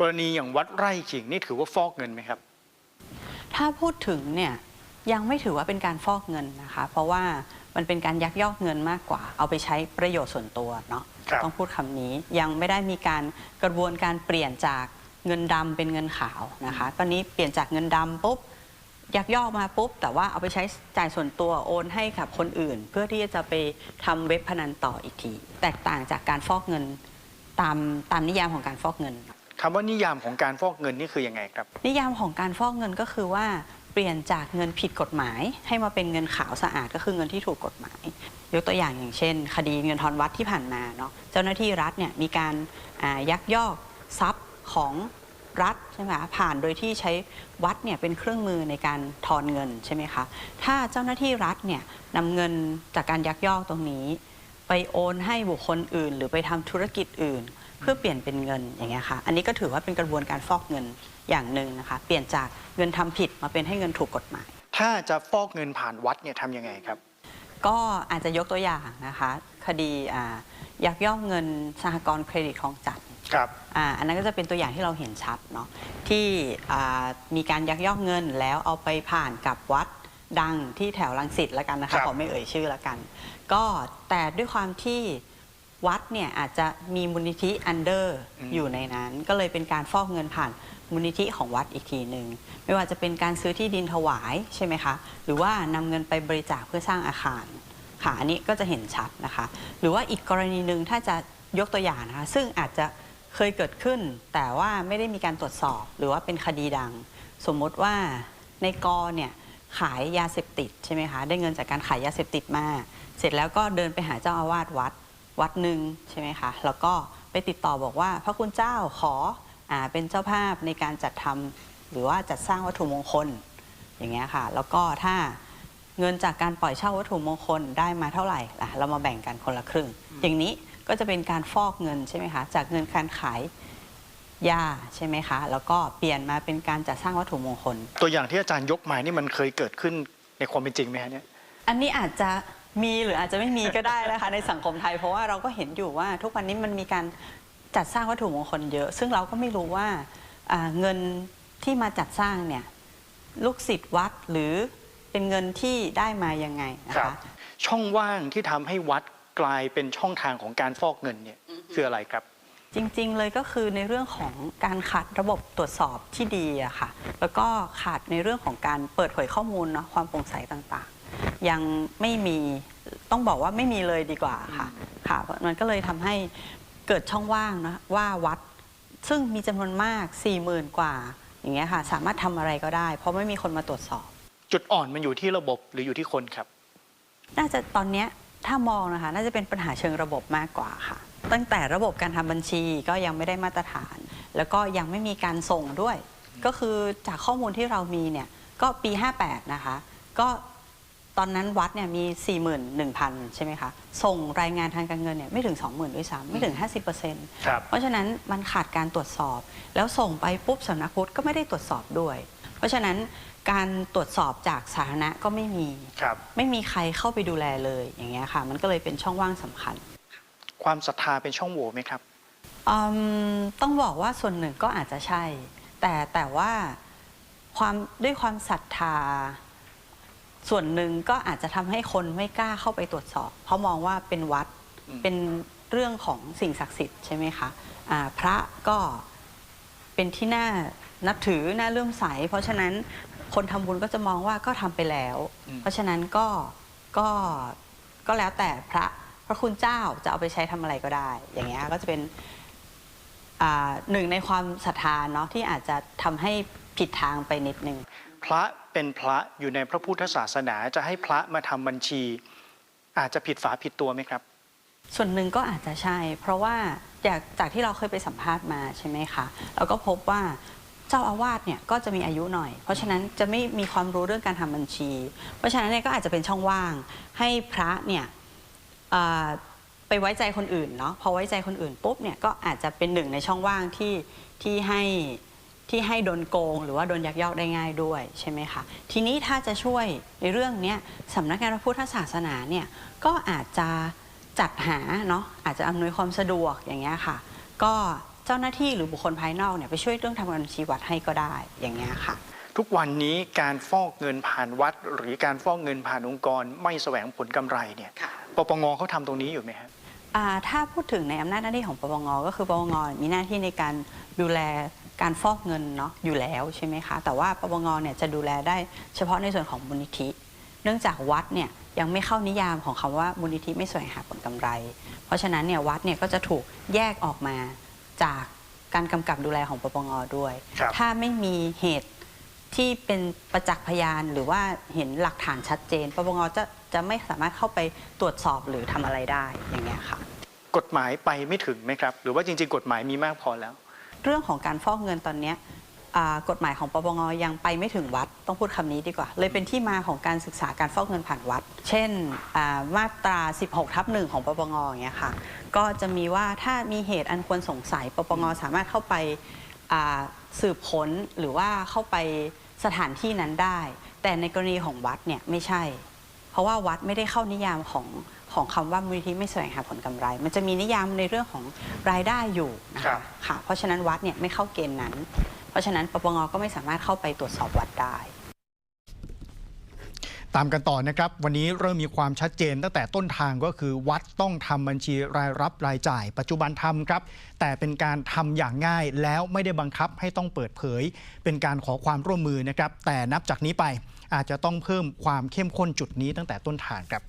กรณีอย่างวัดไร่ขิงนี่ถือว่าฟอกเงินไหมครับ ถ้าพูดถึงเนี่ยยังไม่ถือว่าเป็นการฟอกเงินนะคะ เพราะว่ามันเป็นการยักยอกเงินมากกว่า เอาไปใช้ประโยชน์ส่วนตัวเนาะครับต้องพูดคำนี้ยังไม่ได้มีการกระบวนการเปลี่ยนจากเงินดำเป็นเงินขาวนะคะตอนนี้เปลี่ยนจากเงินดำปุ๊บยักยอกมาปุ๊บ แต่ว่าเอาไปใช้จ่ายส่วนตัวโอนให้กับคนอื่น เพื่อที่จะไปทำเว็บพนันต่ออีกที แตกต่างจากการฟอกเงินตามตามนิยามของการฟอกเงิน คำว่านิยามของการฟอกเงินนี่คือยังไงครับ นิยามของการฟอกเงินก็คือว่าเปลี่ยนจากเงินผิดกฎหมาย ให้มาเป็นเงินขาวสะอาดก็คือเงินที่ถูกกฎหมาย ยกตัวอย่างอย่างเช่น คดีเงินทอนวัดที่ผ่านมาเนาะเจ้าหน้าที่รัฐเนี่ยมีการายักยอกทรัพย์ของรัฐใช่ไหมคะผ่านโดยที่ใช้วัดเนี่ยเป็นเครื่องมือในการทอนเงินใช่ไหมคะถ้าเจ้าหน้าที่รัฐเนี่ยนำเงินจากการยักยอกตรงนี้ ไปโอนให้บุคคลอื่น หรือไปทำธุรกิจอื่น เพื่อเปลี่ยนเป็นเงินอย่างเงี้ยค่ะอันนี้ก็ถือว่าเป็นกระบวนการฟอกเงินอย่างหนึ่งนะคะเปลี่ยนจากเงินทำผิดมาเป็นให้เงินถูกกฎหมาย ถ้าจะฟอกเงินผ่านวัดเนี่ยทำยังไงครับ ก็อาจจะยกตัวอย่างนะคะ คดีอ่ายักยอกเงินสหกรณ์เครดิตคลองจันทร์ครับอ่าอันนั้นก็จะเป็นตัวอย่างที่เราเห็นชัดเนาะที่อ่ามีการยักยอกเงินแล้วเอาไปผ่านกับวัดดังที่แถวรังสิตแล้วกันนะครัคะบขอไม่เอ่ยชื่อแล้วกัน ก็แต่ด้วยความที่ วัดเนี่ยอาจจะมีมูลนิธิอันเดอร์อยู่ในนั้น ก็เลยเป็นการฟอกเงินผ่านมูลนิธิของวัดอีกทีหนึ่งไม่ว่าจะเป็นการซื้อที่ดินถวายใช่ไหมคะ หรือว่านำเงินไปบริจาคเพื่อสร้างอาคารค่ะอันนี้ก็จะเห็นชัดนะคะ หรือว่าอีกกรณีหนึ่งถ้าจะยกตัวอย่างนะคะซึ่งอาจจะเคยเกิดขึ้น แต่ว่าไม่ได้มีการตรวจสอบ หรือว่าเป็นคดีดัง สมมติว่าในกอเนี่ยขายยาเสพติดใช่ไหมคะได้เงินจากการขายยาเสพติดมา เสร็จแล้วก็เดินไปหาเจ้าอาวาสวัด วัดหนึ่งใช่ไหมคะ แล้วก็ไปติดต่อบอกว่า พระคุณเจ้าขออาเป็นเจ้าภาพในการจัดทำหรือว่าจัดสร้างวัตถุมงคลอย่างเงี้ยค่ะ แล้วก็ถ้าเงินจากการปล่อยเช่าวัตถุมงคลได้มาเท่าไหร่ล่ะเรามาแบ่งกันคนละครึ่ง อย่างนี้ก็จะเป็นการฟอกเงินใช่ไหมคะ จากเงินการขายยาใช่ไหมคะ แล้วก็เปลี่ยนมาเป็นการจัดสร้างวัตถุมงคล ตัวอย่างที่อาจารย์ยกมานี่มันเคยเกิดขึ้นในความเป็นจริงไหมฮะเนี่ย อันนี้อาจจะ มีหรืออาจจะไม่มีก็ได้นะคะ ในสังคมไทย เพราะว่าเราก็เห็นอยู่ว่าทุกวันนี้มันมีการจัดสร้างวัตถุมงคลเยอะ ซึ่งเราก็ไม่รู้ว่าอ่าเงินที่มาจัดสร้างเนี่ยลูกศิษย์วัดหรือเป็นเงินที่ได้มายังไงนะครัคะบช่องว่างที่ทำให้วัดกลายเป็นช่องทางของการฟอกเงินเนี่ยคืออะไรครับ จริงๆเลยก็คือในเรื่องของการขาดระบบตรวจสอบที่ดีอะค่ะ แล้วก็ขาดในเรื่องของการเปิดเผยข้อมูลเนาะความโปร่งใสต่างๆ ยังไม่มีต้องบอกว่าไม่มีเลยดีกว่าค่ะค่ะมันก็เลยทำให้เกิดช่องว่างนะว่าวัด ซึ่งมีจำนวนมาก4 0,000กว่า อย่างเงี้ยค่ะ สามารถทำอะไรก็ได้ เพราะไม่มีคนมาตรวจสอบ จุดอ่อนมันอยู่ที่ระบบหรืออยู่ที่คนครับ น่าจะตอนเนี้ยถ้ามองนะคะ น่าจะเป็นปัญหาเชิงระบบมากกว่าค่ะ ตั้งแต่ระบบการทำบัญชีก็ยังไม่ได้มาตรฐาน แล้วก็ยังไม่มีการส่งด้วย ก็คือจากข้อมูลที่เรามีเนี่ยก็ปี 58 นะคะ ก็ ตอนนั้นวัดเนี่ยมี 41,000 ใช่ไหมคะ ส่งรายงานทางการเงินเนี่ยไม่ถึง 20,000 ด้วยซ้ำไม่ถึง 50%ครับเพราะฉะนั้นมันขาดการตรวจสอบ แล้วส่งไปปุ๊บสำนักพุทธก็ไม่ได้ตรวจสอบด้วย เพราะฉะนั้นการตรวจสอบจากสาธารณะก็ไม่มี ครับ ไม่มีใครเข้าไปดูแลเลยอย่างเงี้ยค่ะ มันก็เลยเป็นช่องว่างสำคัญ ความศรัทธาเป็นช่องโหว่ไหมครับ อืมต้องบอกว่าส่วนหนึ่งก็อาจจะใช่ แต่แต่ว่าความด้วยความศรัทธา ส่วนหนึ่งก็อาจจะทำให้คนไม่กล้าเข้าไปตรวจสอบ เพราะมองว่าเป็นวัดอืมเป็นเรื่องของสิ่งศักดิ์สิทธิ์ใช่ไหมคะอ่าพระก็เป็นที่น่านับถือน่าเลื่อมใส เพราะฉะนั้นคนทำบุญก็จะมองว่าก็ทำไปแล้วอืมเพราะฉะนั้นก็ก็ก็แล้วแต่พระพระคุณเจ้าจะเอาไปใช้ทำอะไรก็ได้ อย่างเงี้ยก็จะเป็นอ่าหนึ่งในความศรัทธาเนาะที่อาจจะทำให้ผิดทางไปนิดนึง พระเป็นพระอยู่ในพระพุทธศาสนาจะให้พระมาทำบัญชี อาจจะผิดฝาผิดตัวไหมครับ ส่วนหนึ่งก็อาจจะใช่ เพราะว่าจากจากที่เราเคยไปสัมภาษณ์มาใช่ไหมคะเราก็พบว่าเจ้าอาวาสเนี่ยก็จะมีอายุหน่อย เพราะฉะนั้นจะไม่มีความรู้เรื่องการทำบัญชี เพราะฉะนั้นเนี่ยก็อาจจะเป็นช่องว่างให้พระเนี่ยไปไว้ใจคนอื่นเนาะพอไว้ใจคนอื่นปุ๊บเนี่ยก็อาจจะเป็นหนึ่งในช่องว่างที่ที่ให้ ที่ให้โดนโกง หรือว่าโดนยักยอกได้ง่ายด้วยใช่ไหมคะทีนี้ถ้าจะช่วยในเรื่องเนี้ยสำนักงานพระพุทธศาสนาเนี่ยก็อาจจะจัดหาเนาะอาจจะอำนวยความสะดวกอย่างเงี้ยค่ะ ก็เจ้าหน้าที่หรือบุคคลภายนอกเนี่ยไปช่วยเรื่องทำบัญชีวัดให้ก็ได้อย่างเงี้ยค่ะ ทุกวันนี้การฟอกเงินผ่านวัด หรือการฟอกเงินผ่านองค์กร ไม่แสวงผลกำไรเนี่ยปปงเขาทำตรงนี้อยู่ไหมครับอ่า ถ้าพูดถึงในอำนาจหน้าที่ของปปงก็คือปปงมีหน้าที่ในการดูแลการฟอกเงินเนาะอยู่แล้วใช่ไหมคะ แต่ว่าปปงเนี่ยจะดูแลได้เฉพาะในส่วนของมูลนิธิ เนื่องจากวัดเนี่ยยังไม่เข้านิยามของคำว่ามูลนิธิไม่แสวงหาผลกำไร เพราะฉะนั้นเนี่ยวัดเนี่ยก็จะถูกแยกออกมาจากการกำกับดูแลของปปงด้วยครับถ้าไม่มีเหตุ ที่เป็นประจักษ์พยานหรือว่าเห็นหลักฐานชัดเจน ปปงจะจะไม่สามารถเข้าไปตรวจสอบหรือทำอะไรได้อย่างเงี้ยค่ะ กฎหมายไปไม่ถึงไหมครับ หรือว่าจริง ๆ กฎหมายมีมากพอแล้ว เรื่องของการฟอกเงินตอนเนี้ยอ่ากฎหมายของปปงยังไปไม่ถึงวัดต้องพูดคำนี้ดีกว่า เลยเป็นที่มาของการศึกษาการฟอกเงินผ่านวัด เช่นอ่ามาตรา 16ทับหนึ่งของปปงอย่างเงี้ยค่ะก็จะมีว่าถ้ามีเหตุอันควรสงสัยปปงสามารถเข้าไปอ่าสืบค้นหรือว่าเข้าไป สถานที่นั้นได้ แต่ในกรณีของวัดเนี่ยไม่ใช่ เพราะว่าวัดไม่ได้เข้านิยามของของคำว่ามูลนิธิไม่แสวงหาผลกำไร มันจะมีนิยามในเรื่องของรายได้อยู่นะครัคะบค่ะเพราะฉะนั้นวัดเนี่ยไม่เข้าเกณฑ์นั้น เพราะฉะนั้นปปงก็ไม่สามารถเข้าไปตรวจสอบวัดได้ ตามกันต่อนะครับ วันนี้เริ่มมีความชัดเจนตั้งแต่ต้นทางก็คือวัดต้องทำบัญชีรายรับรายจ่าย ปัจจุบันทำครับ แต่เป็นการทำอย่างง่ายแล้วไม่ได้บังคับให้ต้องเปิดเผย เป็นการขอความร่วมมือนะครับ แต่นับจากนี้ไปอาจจะต้องเพิ่มความเข้มข้นจุดนี้ตั้งแต่ต้นทางครับ